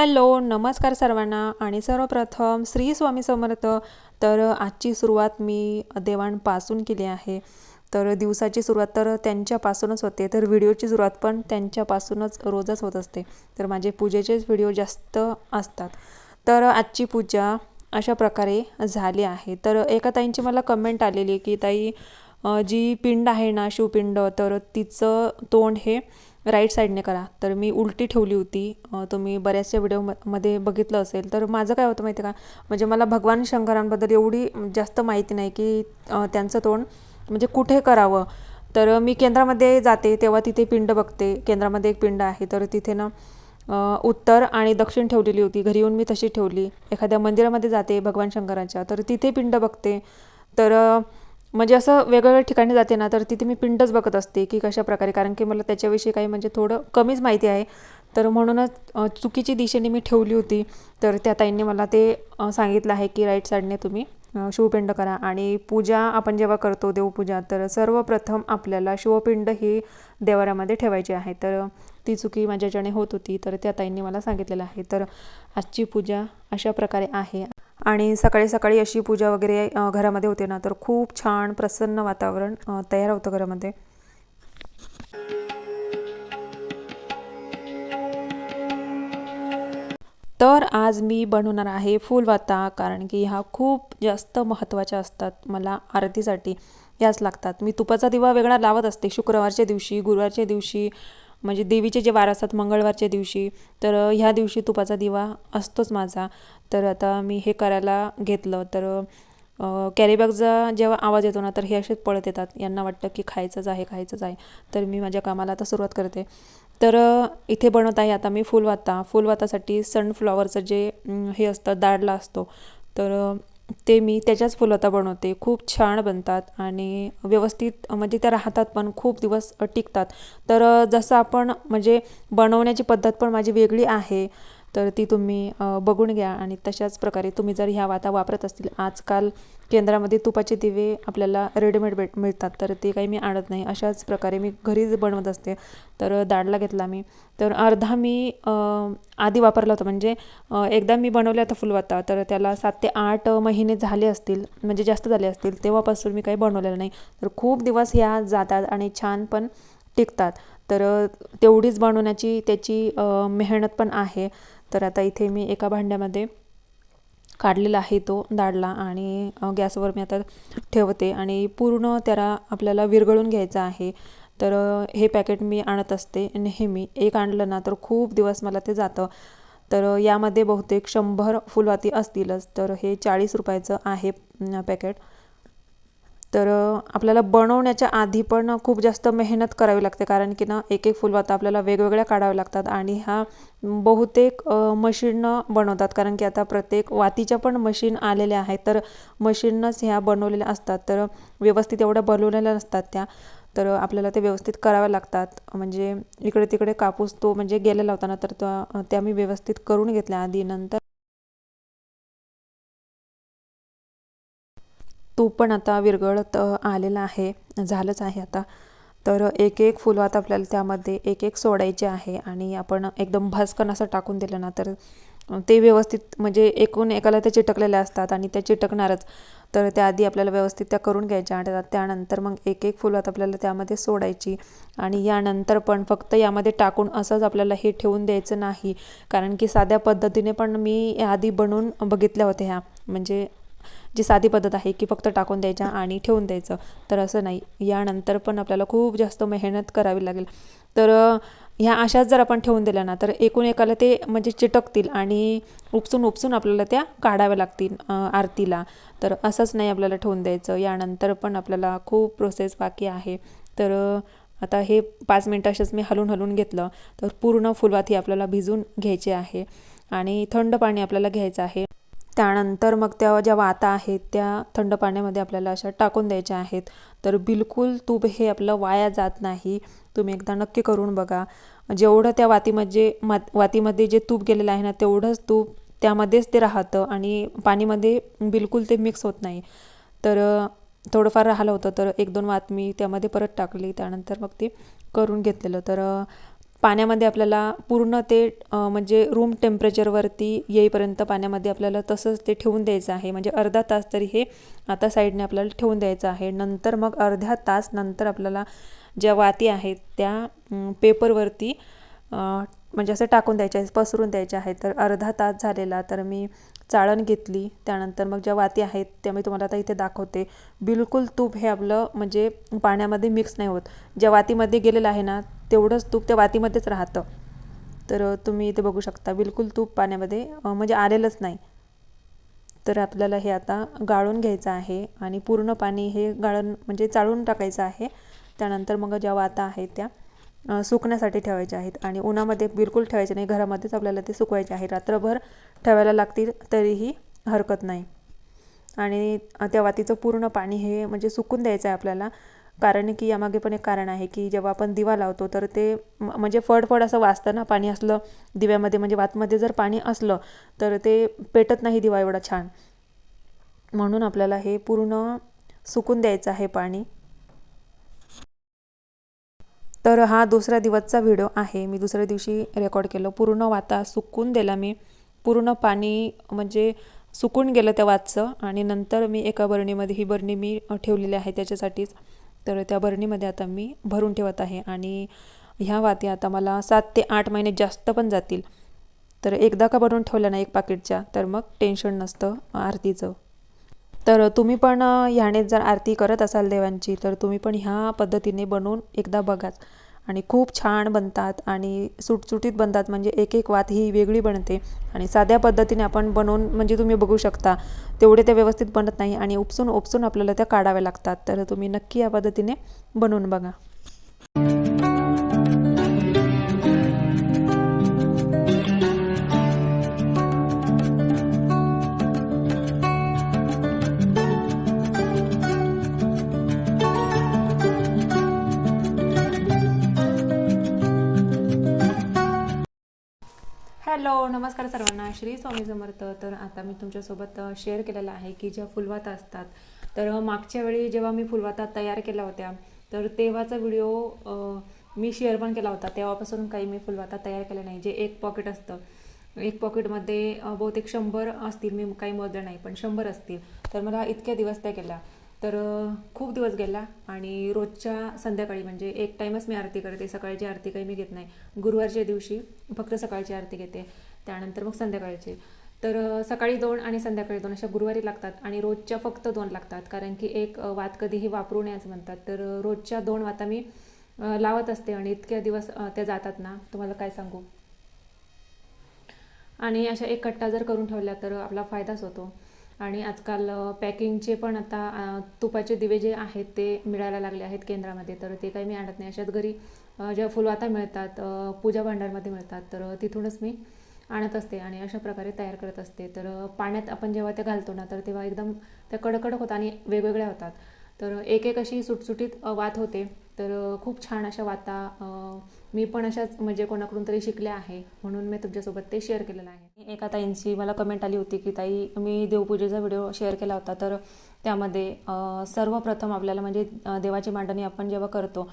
Hello नमस्कार सर्वांना आणि सर्वप्रथम श्री स्वामी समर्थ. तर आजची सुरुवात मी देवांपासून केली आहे. तर दिवसाची सुरुवात तर त्यांच्यापासूनच होते तर व्हिडिओची सुरुवात पण त्यांच्यापासूनच रोजच होत असते. तर माझे पूजेचेच व्हिडिओ जास्त असतात. तर आजची पूजा अशा प्रकारे झाली आहे. तर एका ताईंची मला कमेंट आलेली की ताई जी पिंड आहे ना शिवपिंड तर तिचं तोंड हे राईट साईडने करा. तर मी उलटी ठेवली होती. तुम्ही बऱ्याचशा व्हिडिओ म मध्ये बघितलं असेल. तर माझं काय होतं माहिती आहे का? म्हणजे मला भगवान शंकरांबद्दल एवढी जास्त माहिती नाही की त्यांचं तोंड म्हणजे कुठे करावं. तर मी केंद्रामध्ये जाते तेव्हा तिथे पिंड बघते. केंद्रामध्ये एक पिंड आहे. तर तिथे ना उत्तर आणि दक्षिण ठेवलेली होती. घरी येऊन मी तशी ठेवली. एखाद्या मंदिरामध्ये जाते भगवान शंकराच्या. तर तिथे पिंड बघते. तर म्हणजे असं वेगवेगळ्या ठिकाणी जाते ना तर तिथे मी पिंडच बघत असते की कशा प्रकारे. कारण की मला त्याच्याविषयी काही म्हणजे थोडं कमीच माहिती आहे. तर म्हणूनच चुकीची दिशेने मी ठेवली होती. तर त्या ताईंनी मला ते सांगितलं आहे की राईट साईडने तुम्ही शिवपिंड करा. आणि पूजा आपण जेव्हा करतो देवपूजा तर सर्वप्रथम आपल्याला शिवपिंड ही देवाऱ्यामध्ये ठेवायची आहे. तर ती चुकी माझ्याच्याने होत होती तर त्या ताईंनी मला सांगितलेलं आहे. तर आजची पूजा अशा प्रकारे आहे. आणि सकाळी सकाळी अशी पूजा वगैरे घरामध्ये होते ना तर खूप छान प्रसन्न वातावरण तयार होतं घरामध्ये. तर आज मी बनवणार आहे फुलवाता कारण की ह्या खूप जास्त महत्त्वाच्या असतात मला आरतीसाठी. याच लागतात. मी तुपाचा दिवा वेगळा लावत असते शुक्रवारच्या दिवशी गुरुवारच्या दिवशी म्हणजे देवीचे जे वार असतात मंगळवारच्या दिवशी तर ह्या दिवशी तुपाचा दिवा असतोच माझा. तर आता मी हे करायला घेतलं. तर कॅरीबॅगचा जेव्हा आवाज येतो ना तर हे असेच पळत येतात. यांना वाटतं की खायचंच आहे खायचंच आहे. तर मी माझ्या कामाला आता सुरुवात करते. तर इथे बनवत आहे आता मी फुलवाता. फुलवातासाठी सनफ्लॉवरचं जे हे असतं दाडला असतो. तर ते मी त्याच्याच फुलवाता बनवते. खूप छान बनतात आणि व्यवस्थित म्हणजे त्या राहतात पण खूप दिवस टिकतात. तर जसं आपण म्हणजे बनवण्याची पद्धत पण माझी वेगळी आहे. तर ती तुम्ही बघून घ्या आणि तशाच प्रकारे तुम्ही जर ह्या वाता वापरत असतील आजकाल केंद्रामध्ये तुपाचे दिवे आपल्याला रेडीमेड भेट मिळतात. तर ते काही मी आणत नाही. अशाच प्रकारे मी घरीच बनवत असते. तर दाडला घेतला मी. तर अर्धा मी आधी वापरला होता. म्हणजे एकदा मी बनवला होता फुलवाता. तर त्याला सात ते आठ महिने झाले असतील म्हणजे जास्त झाले असतील तेव्हापासून मी काही बनवलेलं नाही. तर खूप दिवस ह्या जातात आणि छान पण टिकतात. तर तेवढीच बनवण्याची त्याची मेहनत पण आहे. तर आता इथे मी एका भांड्यामध्ये काढलेला आहे तो दाडला आणि गॅसवर मी आता ठेवते आणि पूर्ण त्याला आपल्याला विरघळून घ्यायचं आहे. तर हे पॅकेट मी आणत असते नेहमी. एक आणलं ना तर खूप दिवस मला ते जातं. तर यामध्ये बहुतेक शंभर फुलवाती असतीलच. तर हे चाळीस रुपयाचं आहे पॅकेट. तर आपल्याला बनवण्याच्या आधी पण खूप जास्त मेहनत करावी लागते. कारण की ना एक एक फुलवाता आपल्याला वेगवेगळ्या काढाव्या लागतात आणि ह्या बहुतेक मशीननं बनवतात. कारण की आता प्रत्येक वातीच्या पण मशीन आलेल्या आहेत. तर मशीननंच ह्या बनवलेल्या असतात. तर व्यवस्थित एवढ्या बनवलेल्या नसतात त्या. तर आपल्याला ते व्यवस्थित कराव्या लागतात. म्हणजे इकडे तिकडे कापूस तो म्हणजे गेलेला होता ना तर त्या त्या मी व्यवस्थित करून घेतल्या आधी. नंतर तूप पण आता विरघळत आलेलं आहे झालंच आहे आता. तर एक एक फुलं आता आपल्याला त्यामध्ये एक एक सोडायचे आहे आणि आपण एकदम भस्कन असं टाकून दिलं ना तर ते व्यवस्थित म्हणजे एकूण एकाला ते चिटकलेल्या असतात आणि त्या चिटकणारच. तर त्याआधी आपल्याला व्यवस्थित त्या करून घ्यायच्या आणि त्यानंतर मग एक एक फुलवात आपल्याला त्यामध्ये सोडायची आणि यानंतर पण फक्त यामध्ये टाकून असंच आपल्याला हे ठेवून द्यायचं नाही. कारण की साध्या पद्धतीने पण मी आधी बनवून बघितल्या होत्या ह्या. म्हणजे जी साधी पद्धत आहे की फक्त टाकून द्यायच्या आणि ठेवून द्यायचं. तर असं नाही. यानंतर पण आपल्याला खूप जास्त मेहनत करावी लागेल. तर ह्या अशाच जर आपण ठेवून दिल्या ना तर एकूण एकाला ते म्हणजे चिटकतील आणि उपसून उपसून आपल्याला त्या काढाव्या लागतील आरतीला. तर असंच नाही आपल्याला ठेवून द्यायचं. यानंतर पण आपल्याला खूप प्रोसेस बाकी आहे. तर आता हे पाच मिनटं असेच मी हलवून हलून घेतलं. तर पूर्ण फुलवाती आपल्याला भिजून घ्यायची आहे. आणि थंड पाणी आपल्याला घ्यायचं आहे. त्यानंतर मग त्या ज्या वाता आहेत त्या थंड पाण्यामध्ये आपल्याला अशा टाकून द्यायच्या आहेत. तर बिलकुल तूप हे आपलं वाया जात नाही. तुम्ही एकदा नक्की करून बघा. जेवढं त्या वातीमध्ये मात वातीमध्ये जे तूप गेलेलं आहे ना तेवढंच तूप त्यामध्येच ते राहतं आणि पाणीमध्ये बिलकुल ते मिक्स होत नाही. तर थोडंफार राहिलं होतं तर एक दोन वात मी त्यामध्ये परत टाकली. त्यानंतर मग ते करून घेतलेलं. तर पाण्यामध्ये आपल्याला पूर्ण ते म्हणजे रूम टेम्परेचरवरती येईपर्यंत पाण्यामध्ये आपल्याला तसंच ते ठेवून द्यायचं आहे. म्हणजे अर्धा तास तरी हे आता साईडने आपल्याला ठेवून द्यायचं आहे. नंतर मग अर्ध्या तास नंतर आपल्याला ज्या वाती आहेत त्या पेपरवरती म्हणजे असं टाकून द्यायच्या आहेत पसरून द्यायच्या आहेत. तर अर्धा तास झालेला तर मी चाळण घेतली. त्यानंतर मग ज्या वाती आहेत त्या मी तुम्हाला आता इथे दाखवते. बिलकुल तूप हे आपलं म्हणजे पाण्यामध्ये मिक्स नाही होत. ज्या वातीमध्ये गेलेलं आहे ना तेवढंच तूप त्या वातीमध्येच राहतं. तर तुम्ही इथे बघू शकता बिलकुल तूप पाण्यामध्ये म्हणजे आलेलंच नाही. तर आपल्याला हे आता गाळून घ्यायचं आहे आणि पूर्ण पाणी हे गाळण म्हणजे चाळून टाकायचं आहे. त्यानंतर मग ज्या वाता आहेत त्या सुकण्यासाठी ठेवायच्या आहेत आणि उन्हामध्ये बिलकुल ठेवायचे नाही. घरामध्येच आपल्याला ते सुकवायचे आहे. रात्रभर ठेवायला लागतील तरीही हरकत नाही. आणि त्या वातीचं पूर्ण पाणी हे म्हणजे सुकून द्यायचं आहे आपल्याला. कारण की यामागे पण एक कारण आहे की जेव्हा आपण दिवा लावतो तर ते म्हणजे फडफड असं वाचतं ना पाणी असलं दिव्यामध्ये म्हणजे वातमध्ये जर पाणी असलं तर ते पेटत नाही दिवा एवढा छान. म्हणून आपल्याला हे पूर्ण सुकून द्यायचं आहे पाणी. तर हा दुसऱ्या दिवसचा व्हिडिओ आहे. मी दुसऱ्या दिवशी रेकॉर्ड केलं. पूर्ण वाता सुकून दिला मी. पूर्ण पाणी म्हणजे सुकून गेलं त्या वातचं. आणि नंतर मी एका बरणीमध्ये ही बरणी मी ठेवलेली आहे त्याच्यासाठीच. तर त्या बरणीमध्ये आता मी भरून ठेवत आहे आणि ह्या वाती आता मला सात ते आठ महिने जास्त पण जातील. तर एकदा का भरून ठेवल्या ना एक पाकिटच्या तर मग टेन्शन नसतं आरतीचं. तर तुम्ही पण ह्याने जर आरती करत असाल देवांची तर तुम्ही पण ह्या पद्धतीने बनवून एकदा बघाच. आणि खूप छान बनतात आणि सुटसुटीत बनतात म्हणजे एक एक वात ही वेगळी बनते. आणि साध्या पद्धतीने आपण बनवून म्हणजे तुम्ही बघू शकता तेवढे ते व्यवस्थित बनत नाही आणि उपसून उपसून आपल्याला त्या काढाव्या लागतात. तर तुम्ही नक्की या पद्धतीने बनवून बघा. हॅलो नमस्कार सर्वांना. श्री स्वामी समर्थ. तर आता मी तुमच्यासोबत शेअर केलेलं आहे की ज्या फुलवाता असतात तर मागच्या वेळी जेव्हा मी फुलवाता तयार केल्या होत्या तर तेव्हाचा व्हिडिओ मी शेअर पण केला होता. तेव्हापासून काही मी फुलवाता तयार केल्या नाही. जे एक पॉकेट असतं एक पॉकेटमध्ये बहुतेक शंभर असतील. मी काही मोजलं नाही पण शंभर असतील. तर मला इतक्या दिवस त्या केल्या. तर खूप दिवस गेला आणि रोजच्या संध्याकाळी म्हणजे एक टाईमच मी आरती करते. सकाळची आरती काही मी घेत नाही. गुरुवारच्या दिवशी फक्त सकाळची आरती घेते. त्यानंतर मग संध्याकाळची. तर सकाळी दोन आणि संध्याकाळी दोन अशा गुरुवारी लागतात आणि रोजच्या फक्त दोन लागतात. कारण की एक वात कधीही वापरू नये असं म्हणतात. तर रोजच्या दोन वाता मी लावत असते आणि इतक्या दिवस त्या जातात ना. तुम्हाला काय सांगू? आणि अशा एक कट्टा जर करून ठेवल्या तर आपला फायदाच होतो. आणि आजकाल पॅकिंगचे पण आता तुपाचे दिवे जे आहेत ते मिळायला लागले आहेत केंद्रामध्ये. तर ते काही मी आणत नाही. अशाच घरी ज्या फुलवाता मिळतात पूजा भांडारमध्ये मिळतात तर तिथूनच मी आणत असते आणि अशा प्रकारे तयार करत असते. तर पाण्यात आपण जेव्हा ते घालतो ना तर तेव्हा एकदम त्या कडकडक होतात आणि वेगवेगळ्या होतात. तर एक एक अशी सुटसुटीत वात होते. तर खूप छान अशा वाता मी पण अशाच म्हणजे कोणाकडून तरी शिकले आहे म्हणून मी तुमच्यासोबत ते शेअर केलेलं आहे. एका ताईंची मला कमेंट आली होती की ताई मी देवपूजेचा व्हिडिओ शेअर केला होता. तर त्यामध्ये सर्वप्रथम आपल्याला म्हणजे देवाची मांडणी आपण जेव्हा करतो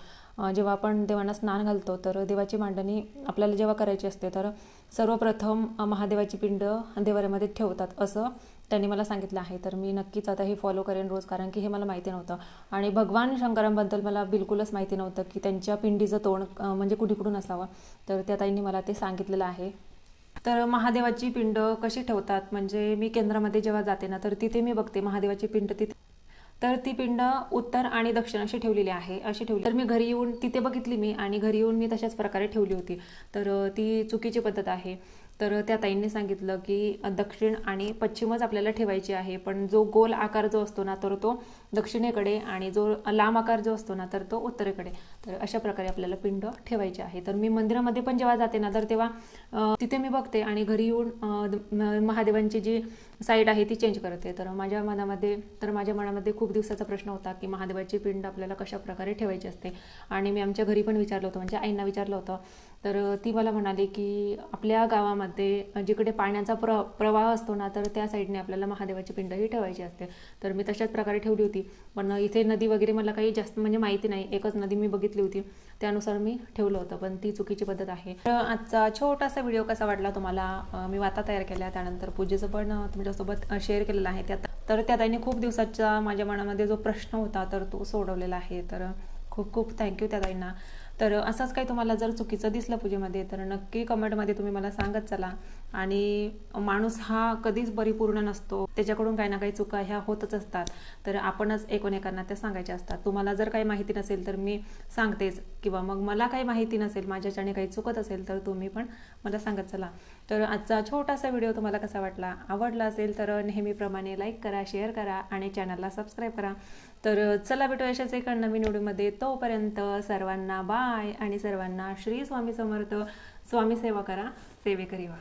जेव्हा आपण देवांना स्नान घालतो तर देवाची मांडणी आपल्याला जेव्हा करायची असते तर सर्वप्रथम महादेवाची पिंड देवाऱ्यामध्ये ठेवतात असं त्यांनी मला सांगितलं आहे. तर मी नक्कीच आता हे फॉलो करेन रोज कारण की हे मला माहिती नव्हतं. आणि भगवान शंकरांबद्दल मला बिलकुलच माहिती नव्हतं की त्यांच्या पिंडीचं तोंड म्हणजे कुठे कुठून असावं. तर त्या ताईंनी मला ते सांगितलेलं आहे. तर महादेवाची पिंड कशी ठेवतात? म्हणजे मी केंद्रामध्ये जेव्हा जाते ना तर तिथे मी बघते महादेवाची पिंड तिथे. तर ती पिंड उत्तर आणि दक्षिण अशी ठेवलेली आहे अशी ठेवली. तर मी घरी येऊन तिथे बघितली मी आणि घरी येऊन मी तशाच प्रकारे ठेवली होती. तर ती चुकीची पद्धत आहे. तर त्या ताईंनी सांगितलं की दक्षिण आणि पश्चिमच आपल्याला ठेवायची आहे. पण जो गोल आकार जो असतो ना तर तो दक्षिणेकडे आणि जो लांब आकार जो असतो ना तर तो उत्तरेकडे. तर अशा प्रकारे आपल्याला पिंड ठेवायचे आहे. तर मी मंदिरामध्ये पण जेव्हा जाते ना तर तेव्हा तिथे मी बघते आणि घरी येऊन महादेवांची जी साईड आहे ती चेंज करते. तर माझ्या मनामध्ये तर माझ्या मनामध्ये खूप दिवसाचा प्रश्न होता की महादेवाची पिंड आपल्याला कशा प्रकारे ठेवायची असते? आणि मी आमच्या घरी पण विचारलं होतं म्हणजे आईंना विचारलं होतं तर ती मला म्हणाली की आपल्या गावामध्ये जिकडे पाण्याचा प्र प्रवाह असतो ना तर त्या साईडने आपल्याला महादेवाची पिंडही ठेवायची असते. तर मी तशाच प्रकारे ठेवली होती. पण इथे नदी वगैरे मला काही जास्त म्हणजे माहिती नाही. एकच नदी मी बघितली होती. त्यानुसार मी ठेवलं होतं. पण ती चुकीची पद्धत आहे. तर आजचा छोटासा व्हिडिओ कसा वाटला तुम्हाला? मी वाता तयार केल्या. त्यानंतर पूजेचं पण तुमच्यासोबत शेअर केलेलं आहे. त्यात तर त्या ताईने खूप दिवसाचा माझ्या मनामध्ये जो प्रश्न होता तर तो सोडवलेला आहे. तर खूप खूप थँक्यू त्या ताईंना. तर असंच काही तुम्हाला जर चुकीचं दिसलं पूजेमध्ये तर नक्की कमेंटमध्ये तुम्ही मला सांगत चला. आणि माणूस हा कधीच परिपूर्ण नसतो. त्याच्याकडून काही ना काही चुका ह्या होतच असतात. तर आपणच एकोणेकांना त्या सांगायच्या असतात. तुम्हाला जर काही माहिती नसेल तर मी सांगतेच. किंवा मग मला काही माहिती नसेल माझ्याच्याने काही चुकत असेल तर तुम्ही पण मला सांगत चला. तर आजचा छोटासा व्हिडिओ तुम्हाला कसा वाटला? आवडला असेल तर नेहमीप्रमाणे लाईक करा शेअर करा आणि चॅनलला सबस्क्राईब करा. तर चला भेटू अशाच एका नवीन व्हिडिओमध्ये. तोपर्यंत सर्वांना बाय आणि सर्वांना श्री स्वामी समर्थ. स्वामी सेवा करा. सेवेकरी वा